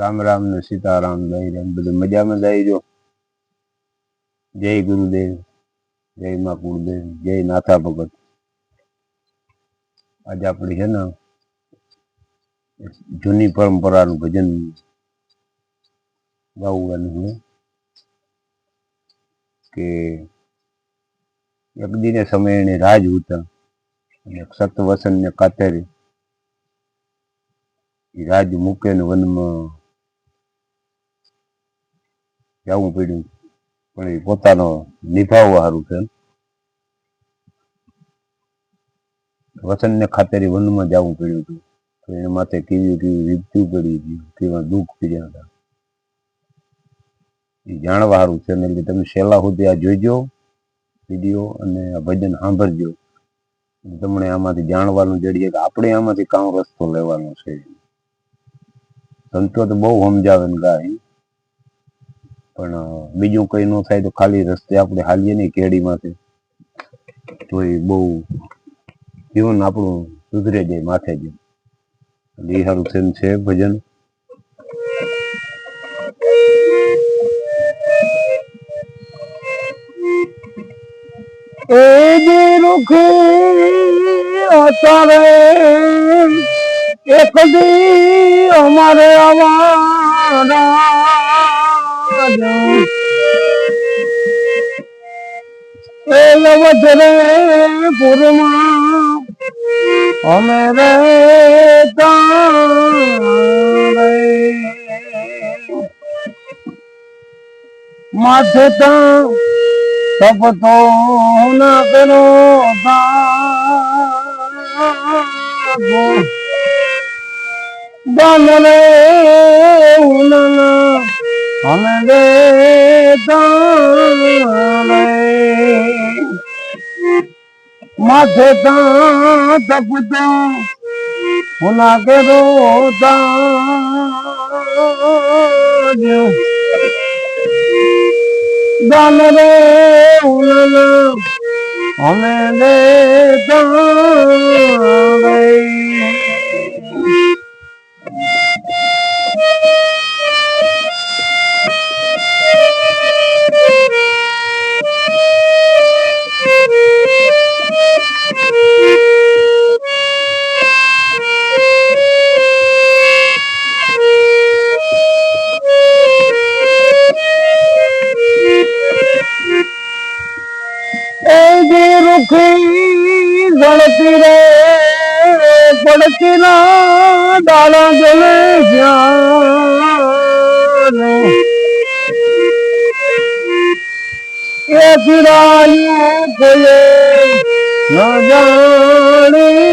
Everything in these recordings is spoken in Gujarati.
રામ રામ ને સીતારામ દઈ રામ બધું મજામાં જો. જય ગુરુદેવ, જય મા કુળદેવ, જય નાથા ભગત. આજે આપણી છે ને જૂની પરંપરાનું ભજન ગાવાનું છે કે એક દિને સમયને રાજ ઉતા અને સત વસન ને કાતરે રાજ મૂકે ને વનમાં જવું પડ્યું. પણ એ પોતાનો નિભાવવા સારું છે. વસન ને ખાતરે વનમાં જવું પડ્યું હતું. તો એના માટે કેવી કેવી વિપત્યું પડી ગયું કેવા દુઃખ પીડ્યા હતા. એ જાણવા સારું છે એટલે તમે છેલ્લા સુધી આ જોઈજો, વીડિયો અને ભજન સાંભળજો. તમને આમાંથી જાણવાનું જડીએ કે આપણે આમાંથી કામ રસ્તો લેવાનો છે. સંતો તો બહુ સમજાવે ગાય. પણ બીજું કઈ ન થાય તો ખાલી રસ્તે આપણે હાલીએ નહીં કેડીમાંથી. તો એ બહુ જીવન આપણું સુધરે જાય માથે જ. એ સારું થયું છે ભજન. એ જે રૂખી અત્યારે એક દી અમારે આવાના એ વજરે પુરમાં અમે રે માથે તાં તપ તો ના કરો દેતાને માથે તાં તપ તો ના કરો દાન રે ઉનના અમે દે રે રૂખી ઝડપી રે, પડતી ના દાડા જલે શ્યામ એ ફિરાયું કોઈ ન જાણી.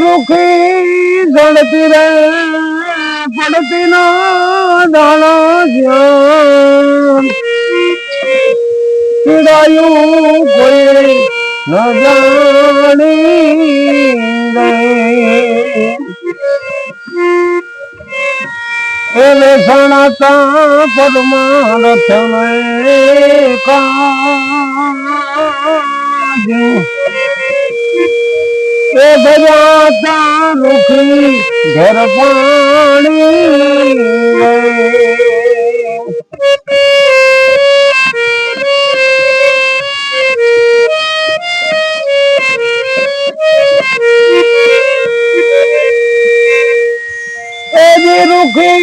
રૂખી ઝડપી રે પડતી દાણો શ્યામ પીડાયું કોઈ એને સણાતા પરમાર્થ કાજુ એ ભજાતા રૂખી ઘર પાણી રૂખી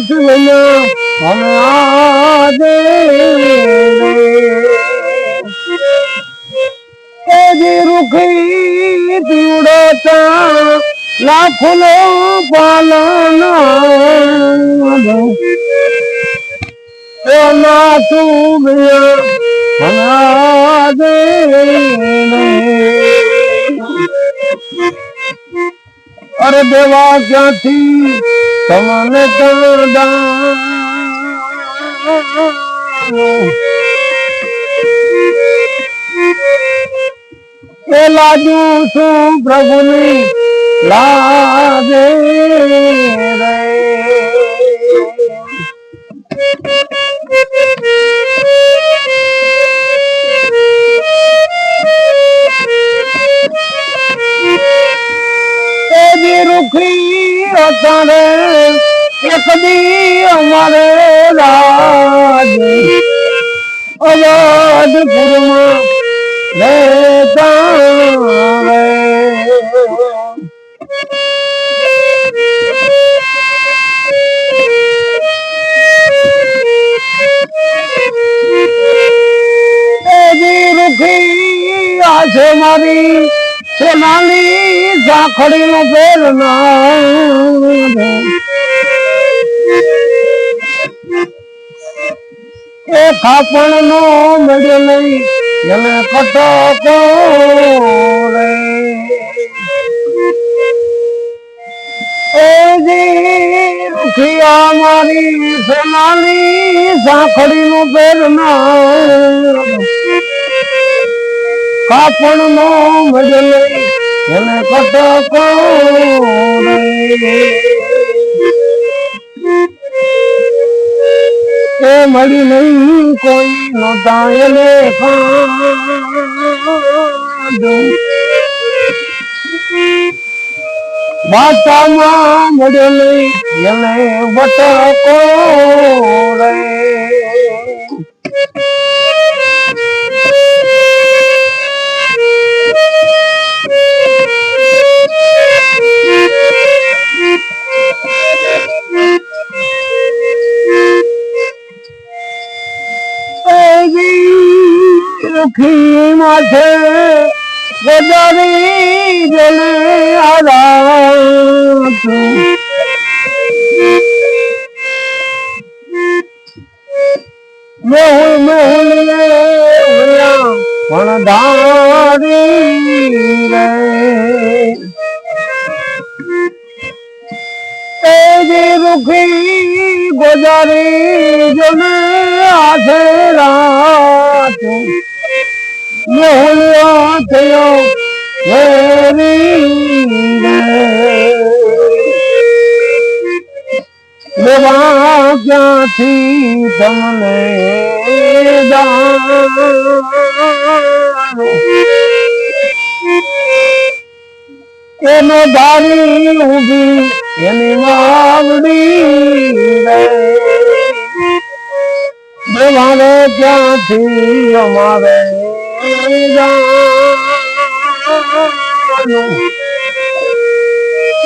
વિના અમે આદે એવી રૂખી પીવડો તા લાખનો પાલનો એના તું અનાદે અરે દેવા ક્યાંથી તમને એ લાજુ છું પ્રભુની લાગે રૂખી અતારે એક દી અમારે રાજ અવધપુરમાં રહેતા રે એવી સોનાલી ઝાખડી નો પેર એ ખાપણ નો મળ્યો નહીં એને કટકો રે રૂખિયા મારી સોનાલી સાંખડી નું પેર કાપણ નો મળે એને કટકો એ મળી નહીં કોઈ નો એને ખાધું બાટામાં નહીં એને વટકો રે સુખી માથે ગોદારી જલે આરા મેહુલ મેહુલ રે પણ ધારી રે તેજી રૂખી ગોજારી જને આથે રાત મોહલ્યો થયો. દેવા ક્યાંથી તમને એનો ધારી ઊભી એની માવડી રે દેવાને ક્યાંથી અમારે?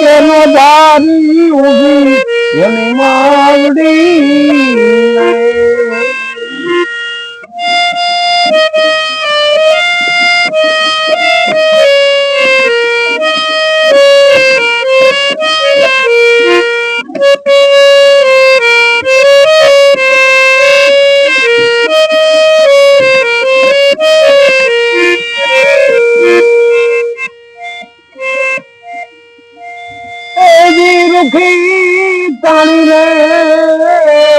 એનો ધારી ઊભી એની માવડી રે રૂખી તાણી રે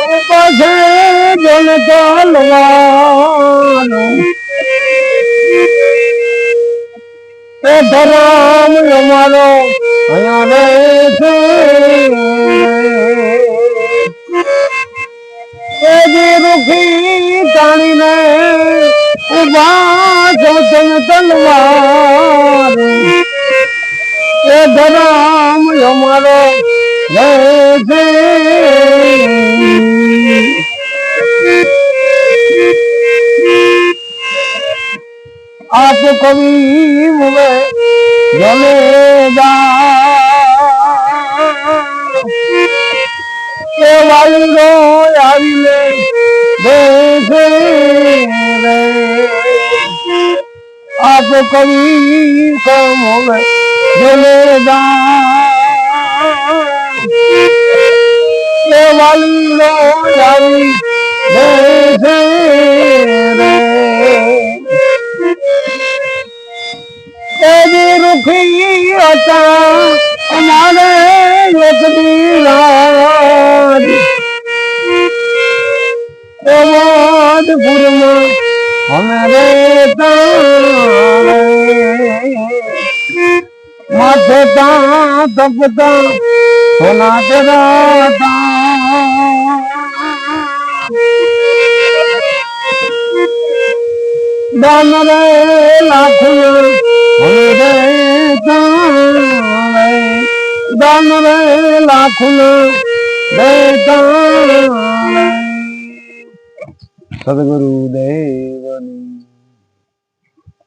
ઉપાસે જન ચાલવાનું એ ધરામ અમારો અહીંયા રહે છે રૂખી તાણી ને ઊભા છો જન તલવાર એ આપ કવિ મુવે જલેદા એ વાલીરો આવીને બેસે રે. આપ કવિ કમોવે જલેદા એ વાલીરો આવી બેસે રે. એવી રૂખી હતા અમારે એક દીરાજ એવાદપુરમાં અમે રહેતા રે. માથે તપતા તપતા સોના તેરા દાન રે લાખું રે તારે દાન લાખું રે તારે સદગુરુ દેવની